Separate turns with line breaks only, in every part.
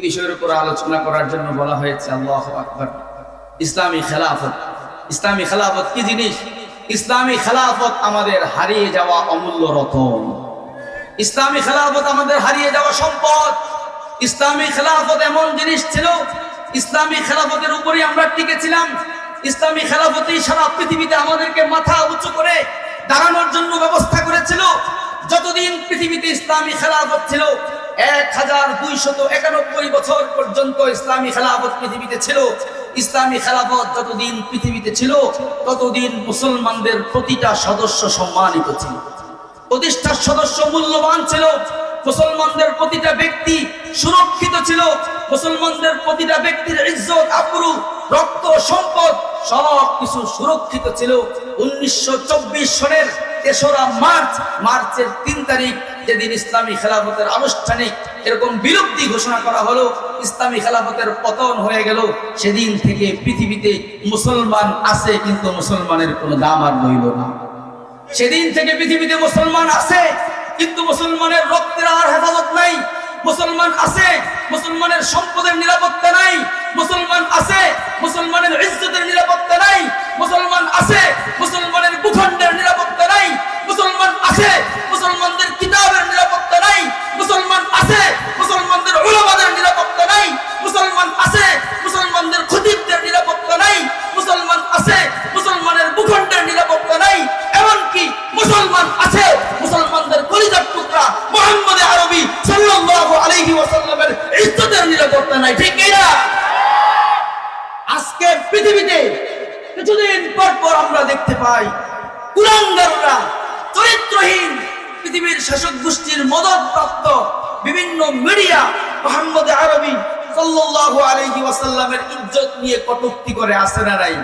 বিষয়ের উপর আলোচনা করার জন্য বলা হয়েছে, আল্লাহ আকবর। ইসলামী খেলাফত। ইসলামী খেলাফত কি জিনিস? ইসলামী খেলাফত আমাদের হারিয়ে যাওয়া অমূল্য রতন। ইসলামী খেলাফত আমাদের হারিয়ে যাওয়া সম্পদ। ইসলামী খেলাফত এমন জিনিস ছিল, ইসলামী খেলাফতের উপরই আমরা টিকেছিলাম। ইসলামী খেলাফতই সারা পৃথিবীতে আমাদেরকে মাথা উঁচু করে দাঁড়ানোর জন্য ব্যবস্থা করেছিল। যতদিন পৃথিবীতে ইসলামী খেলাফত ছিল এক হাজার দুইশত একানব্বই বছর পর্যন্ত ইসলামী খেলাফত পৃথিবীতে ছিল। ইসলামী খেলাফত যতদিন পৃথিবীতে ছিল, ততদিন মুসলমানদের প্রতিটা সদস্য সম্মানিত ছিল। প্রতিষ্ঠার সদস্য মূল্যবান ছিল, মুসলমানদের প্রতিটা ব্যক্তি সুরক্ষিত ছিল, মুসলমানদের প্রতিটা ব্যক্তির ইজ্জত, আবরু, রক্ত, সম্পদ সব কিছু সুরক্ষিত ছিল। উনিশশো চব্বিশ সনের তেসরা মার্চ, মার্চের তিন তারিখ যেদিন ইসলামী খেলাফতের আনুষ্ঠানিক এরকম বিলুপ্তি ঘোষণা করা হলো, ইসলামী খেলাফতের পতন হয়ে গেল, সেদিন থেকে পৃথিবীতে মুসলমান আছে কিন্তু মুসলমানের কোনো দাম আর রইল না। সেদিন থেকে পৃথিবীতে মুসলমান আছে, কিন্তু মুসলমানের রক্তের আর হেফাজত নাই। মুসলমান আছে, মুসলমানের সম্পদের নিরাপত্তা নাই। মুসলমান আছে, মুসলমানের ইজ্জতের নিরাপত্তা নাই। মুসলমান আছে, মুসলমানের ভূখণ্ডের পৃথিবীতে কিছুদিন পর পর আমরা দেখতে পাই কুলাঙ্গাররা, চরিত্রহীন পৃথিবীর শাসক গোষ্ঠীর মদত প্রাপ্ত বিভিন্ন মিডিয়া, মোহাম্মদ আরবি সাল্লাল্লাহু আলাইহি ওয়াসাল্লামের ইজ্জত নিয়ে কটূক্তি করে আসে না নাই?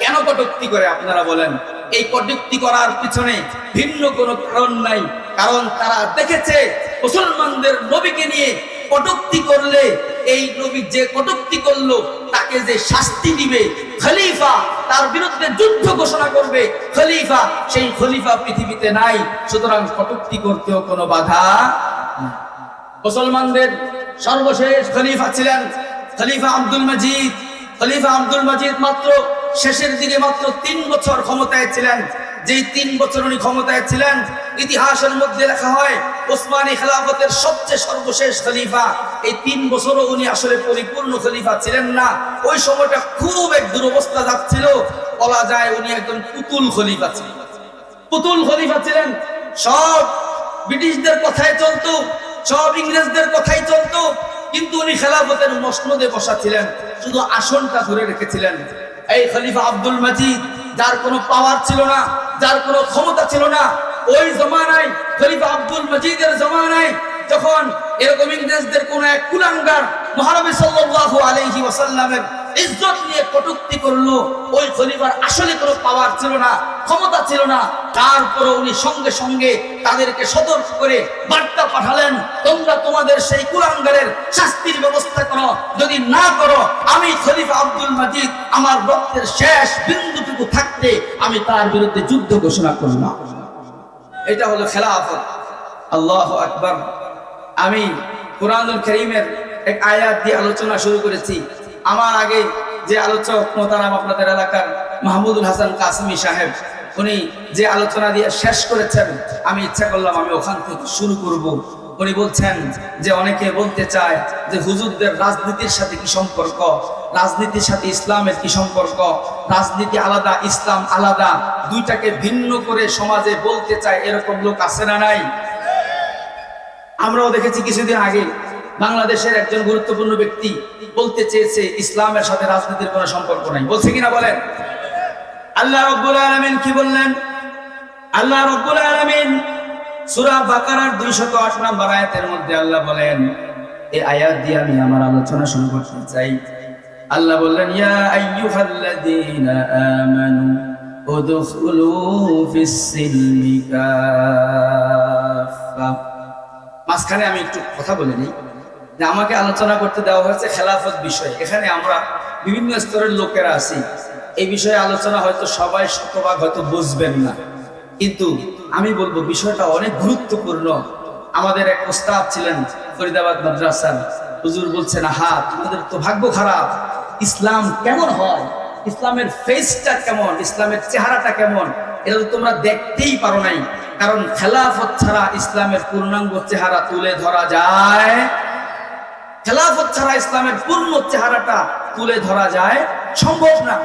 কেন কটূক্তি করে আপনারা বলেন? এই কটূক্তি করার পিছনে ভিন্ন কোনো কারণ নাই। কারণ তারা দেখেছে, মুসলমানদের নবীকে নিয়ে কটূক্তি করলে এই নবী যে কটুক্তি করল, তাকে যে শাস্তি দিবে, খলিফা তার বিরুদ্ধে যুদ্ধ ঘোষণা করবে, খলিফা সেই খলিফা পৃথিবীতে নাই, সুতরাং কটুক্তি করতেও কোনো বাধা মুসলমানদের সর্বশেষ খলিফা ছিলেন খলিফা আব্দুল মজিদ। খলিফা আব্দুল মজিদ মাত্র শেষের দিকে মাত্র তিন বছর ক্ষমতায় ছিলেন। যেই তিন বছর উনি ক্ষমতায় ছিলেন, ইতিহাসের মধ্যে লেখা হয়, ওসমানী খেলাফতের সবচেয়ে সর্বশেষ খলিফা। এই তিন বছরও উনি আসলে পরিপূর্ণ খলিফা ছিলেন না। ওই সময়টা খুব এক দুরবস্থা যাচ্ছিল বলা যায় উনি একজন পুতুল খলিফা ছিলেন। পুতুল খলিফা ছিলেন। সব ব্রিটিশদের কথাই চলতো, সব ইংরেজদের কথাই চলতো, কিন্তু উনি খেলাফতের মসনদে বসা ছিলেন। শুধু আসনটা ধরে রেখেছিলেন। এই খলিফা আব্দুল মাজিদ, যার কোনো পাওয়ার ছিল না যার কোনো ক্ষমতা ছিল না, ওই জমানায়, খলিফা আব্দুল মজিদের জমানায় যখন এরকম ইংরেজদের কোন এক কুলাঙ্গার মহানবী সাল্লাল্লাহু আলাইহি ওয়াসাল্লামের ইজ্জত নিয়ে কটূক্তি করল। ওই খলিফার আসলে কোনো পাওয়ার ছিল না, ক্ষমতা ছিল না। তারপরে উনি সঙ্গে সঙ্গে তাদেরকে সতর্ক করে বার্তা পাঠালেন, তোমরা তোমাদের সেই কুলাঙ্গারের শাস্তির ব্যবস্থা করো। যদি না করো, আমি খলিফা আব্দুল মাজিদ, আমার রক্তের শেষ বিন্দুটুকু থাকতে আমি তার বিরুদ্ধে যুদ্ধ ঘোষণা করলাম। এটা হলো খেলাফত। আল্লাহ আকবার। আমি কোরআনুল করিমের এক আয়াত দিয়ে আলোচনা শুরু করেছি। আমার আগে যে আলোচক মোতারাম আপনাদের এলাকার মাহমুদুল হাসান কাসমি সাহেব, উনি যে আলোচনা দিয়ে শেষ করেছেন, আমি ইচ্ছা করলাম আমি ওখান থেকে শুরু করব। উনি বলছেন যে অনেকে বলতে চায় যে হুজুরদের রাজনীতির সাথে কি সম্পর্ক? রাজনীতির সাথে ইসলামের কি সম্পর্ক? রাজনীতি আলাদা, ইসলাম আলাদা, দুইটাকে ভিন্ন করে সমাজে বলতে চায় এরকম লোক আছে না নাই? আমরাও দেখেছি কিছুদিন আগে বাংলাদেশের একজন গুরুত্বপূর্ণ ব্যক্তি বলতে চেয়েছে, ইসলামের সাথে রাজনীতির কোনো সম্পর্ক নাই। বলছে কিনা বলেন? আল্লাহ রব্বুল আলামিন কি বললেন? আল্লাহ রব্বুল আলামিন সূরা বাকারার 208 নম্বর আয়াতের মধ্যে আল্লাহ বলেন এই আয়াত দিয়ে আমি আমার আলোচনা শুরু করতে চাই। আল্লাহ বললেন, ইয়া আইয়ুহাল্লাযীনা আমানু উদখুলু ফিস সিলমি মাঝখানে আমি একটু কথা বলে নিই। যে আমাকে আলোচনা করতে দেওয়া হয়েছে খেলাফত বিষয়। এখানে আমরা বিভিন্ন স্তরের লোকেরা আছি। এই বিষয়ে আলোচনা হয়তো সবাই শতভাগ হয়তো বুঝবেন না। কিন্তু আমি বলব, বিষয়টা অনেক গুরুত্বপূর্ণ। আমাদের এক প্রস্তাব ছিলেন ফরিদাবাদ মাদ্রাসার। হুজুর বলছেন হা তোমাদের তো ভাগ্য খারাপ। ইসলাম কেমন হয়? ইসলামের ফেসটা কেমন? ইসলামের চেহারাটা কেমন? এটা তো তোমরা দেখতেই পারো নাই। কারণ খেলাফত ছাড়া ইসলামের পূর্ণাঙ্গ চেহারা তুলে ধরা যায় খেলাফত ছাড়া ইসলামের পূর্ণ চেহারাটা তুলে ধরা যায় সম্ভব না।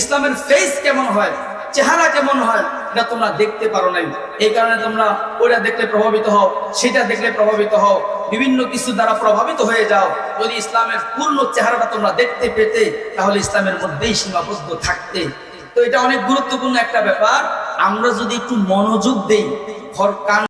ইসলামের ফেস কেমন হয়, চেহারা কেমন হয়, এটা তোমরা দেখতে পারো নাই। এই কারণে তোমরা ওটা দেখলে প্রভাবিত হও, সেটা দেখলে প্রভাবিত হও, বিভিন্ন কিছু দ্বারা প্রভাবিত হয়ে যাও। যদি ইসলামের পূর্ণ চেহারাটা তোমরা দেখতে পেতে, তাহলে ইসলামের মধ্যেই সীমাবদ্ধ থাকতে। তো এটা অনেক গুরুত্বপূর্ণ একটা ব্যাপার। আমরা যদি একটু মনোযোগ দেই কান